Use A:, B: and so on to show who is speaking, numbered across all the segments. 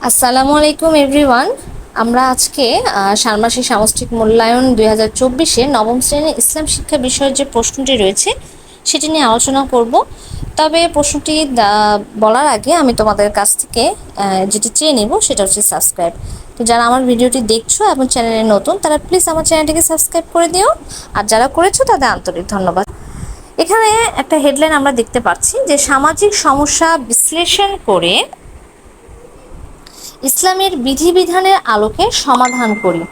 A: আসসালামু আলাইকুম এভরিওয়ান আমরা আজকে আহ, সামষ্টিক মূল্যায়ন দুই হাজার চব্বিশে নবম শ্রেণির ইসলাম শিক্ষা বিষয়ের যে প্রশ্নটি রয়েছে সেটি নিয়ে আলোচনা করব। তবে প্রশ্নটি বলার আগে আমি তোমাদের কাছ থেকে যেটি চেয়ে নেব সেটা হচ্ছে সাবস্ক্রাইব তো যারা আমার ভিডিওটি দেখছ এবং চ্যানেলে নতুন তারা প্লিজ আমার চ্যানেলটিকে সাবস্ক্রাইব করে দিও। আর যারা করেছ তাদের আন্তরিক ধন্যবাদ। এখানে একটা হেডলাইন আমরা দেখতে পাচ্ছি যে সামাজিক সমস্যা বিশ্লেষণ করে ইসলামের বিধিবিধানের আলোকে সমাধান করি।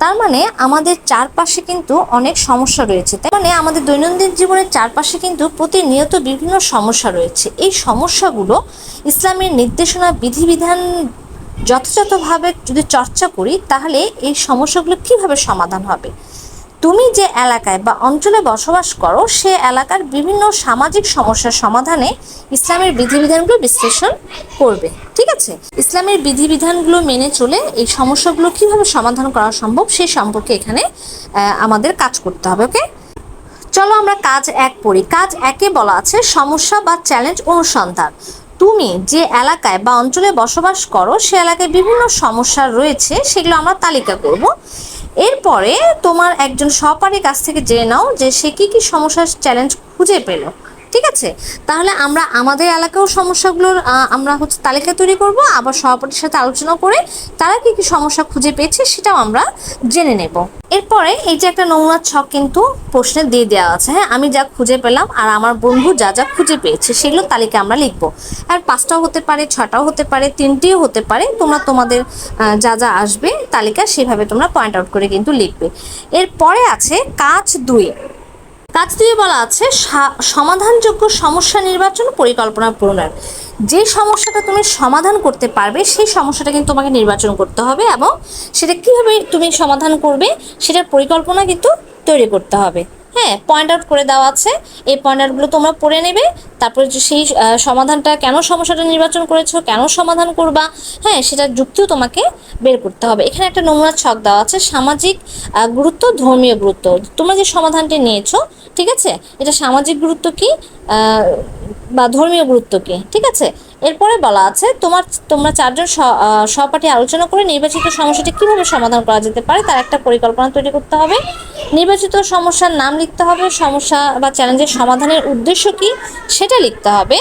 A: তার মানে আমাদের চারপাশে কিন্তু অনেক সমস্যা রয়েছে। তার মানে আমাদের দৈনন্দিন জীবনের চারপাশে কিন্তু প্রতিনিয়ত বিভিন্ন সমস্যা রয়েছে। এই সমস্যাগুলো ইসলামের নির্দেশনা, বিধিবিধান যথাযথভাবে যদি চর্চা করি, তাহলে এই সমস্যাগুলো কীভাবে সমাধান হবে? তুমি যে এলাকায় বা অঞ্চলে বসবাস করো, সে এলাকার বিভিন্ন সামাজিক সমস্যার সমাধানে ইসলামের বিধিবিধানগুলো বিশ্লেষণ করবে। ঠিক ইসলামের বিধিবিধানগুলো মেনে চলে এই সমস্যাগুলো কীভাবে সমাধান করা সম্ভব সেই সম্পর্কে এখানে আমাদের কাজ করতে হবে, ওকে? চলো আমরা কাজ এক পড়ি। কাজ একে বলা আছে সমস্যা বা চ্যালেঞ্জ অনুসন্ধান। তুমি যে এলাকায় বা অঞ্চলে বসবাস করো, সে এলাকায় বিভিন্ন সমস্যা রয়েছে, সেগুলো আমরা তালিকা করব। এরপরে তোমার একজন সহপাঠীর কাছ থেকে জেনে নাও যে সে কি কি সমস্যার চ্যালেঞ্জ খুঁজে পেল। ঠিক আছে? তাহলে আমরা আমাদের এলাকাও সমস্যাগুলোর আমরা হচ্ছে তালিকা তৈরি করব, আবার সভাপতির সাথে আলোচনা করে তারা কি কি সমস্যা খুঁজে পেয়েছে সেটাও আমরা জেনে নেব। এরপরে এই যে একটা নমুনার ছক কিন্তু প্রশ্নে দিয়ে দেওয়া আছে হ্যাঁ? আমি যা খুঁজে পেলাম আর আমার বন্ধু যা যা খুঁজে পেয়েছে সেগুলো তালিকা আমরা লিখব। আর পাঁচটাও হতে পারে, ছটাও হতে পারে, তিনটিও হতে পারে, তোমরা তোমাদের যা যা আসবে তালিকা সেভাবে তোমরা পয়েন্ট আউট করে কিন্তু লিখবে। এরপরে আছে কাজ দুই। কাজ দিয়ে বলা আছে সমাধানযোগ্য সমস্যা নির্বাচন পরিকল্পনা প্রণয়ন যে সমস্যাটা তুমি সমাধান করতে পারবে, সেই সমস্যাটা কিন্তু তোমাকে নির্বাচন করতে হবে এবং সেটা কীভাবে তুমি সমাধান করবে, সেটার পরিকল্পনা কিন্তু তৈরি করতে হবে। হ্যাঁ পয়েন্ট আউট করে দেওয়া আছে। এই পয়েন্ট আউটগুলো তোমরা পড়ে নেবে। তারপরে সেই সমাধানটা কেন সমস্যাটা নির্বাচন করেছ, কেন সমাধান করবা হ্যাঁ সেটার যুক্তিও তোমাকে বের করতে হবে। এখানে একটা নমুনা ছক দেওয়া আছে, সামাজিক গুরুত্ব, ধর্মীয় গুরুত্ব। তোমরা যে সমাধানটি নিয়েছো, ঠিক আছে? এটা সামাজিক গুরুত্ব কি বা ধর্মীয় গুরুত্ব কি, ঠিক আছে? এরপরে বলা আছে, তোমার, তোমরা চারজন সহপাঠী আলোচনা করে নির্বাচিত সমস্যাটি কীভাবে সমাধান করা যেতে পারে, তার একটা পরিকল্পনা তৈরি করতে হবে। নির্বাচিত সমস্যার নাম লিখতে হবে, সমস্যা বা চ্যালেঞ্জের সমাধানের উদ্দেশ্য কি সেটা লিখতে হবে।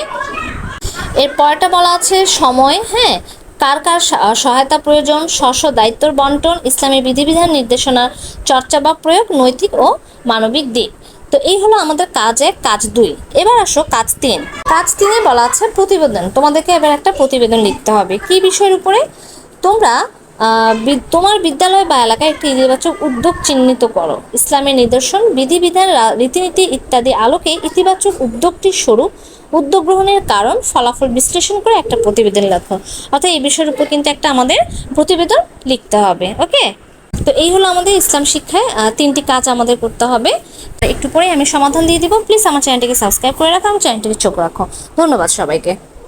A: এর পরটা বলা আছে, সময় হ্যাঁ কার কার সহায়তা প্রয়োজন স্ব দায়িত্বর বন্টন, ইসলামী বিধিবিধান নির্দেশনার চর্চা বা প্রয়োগ, নৈতিক ও মানবিক দিক। তো এই হলো আমাদের কাজ এক, কাজ দুই। এবার আসো কাজ তিন। কাজ তিনে বলা আছে প্রতিবেদন। তোমাদেরকে এবার একটা প্রতিবেদন লিখতে হবে। কি বিষয়ের উপরে? তোমরা তোমার বিদ্যালয় বা এলাকায় একটি ইতিবাচক উদ্যোগ চিহ্নিত করো। ইসলামের নিদর্শন, বিধিবিধান রীতিনীতি ইত্যাদি আলোকে ইতিবাচক উদ্যোগটির স্বরূপ উদ্যোগ গ্রহণের কারণ, ফলাফল বিশ্লেষণ করে একটা প্রতিবেদন লেখো। অর্থাৎ এই বিষয়ের উপর কিন্তু একটা আমাদের প্রতিবেদন লিখতে হবে, ওকে? তো এই হলো আমাদের ইসলাম শিক্ষায় তিনটি কাজ আমাদের করতে হবে। একটু পরে আমি সমাধান দিয়ে দিব। প্লিজ আমার চ্যানেলটিকে সাবস্ক্রাইব করে রাখো, আমার চ্যানেলটিকে চোখ রাখো। ধন্যবাদ সবাইকে।